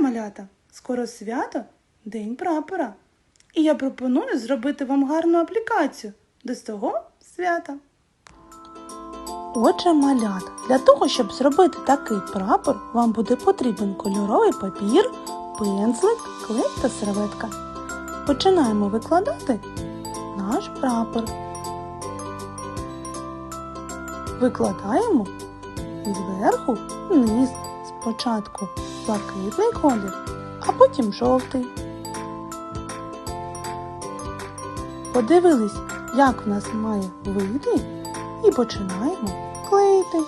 малята, скоро свято День прапора. І я пропоную зробити вам гарну аплікацію до цього свята. Отже, малята, для того, щоб зробити такий прапор, вам буде потрібен кольоровий папір, пензлик, клей та серветка. Починаємо викладати наш прапор. Викладаємо зверху вниз спочатку блакитний колір, а потім жовтий. Подивились, як в нас має вийти, і починаємо клеїти.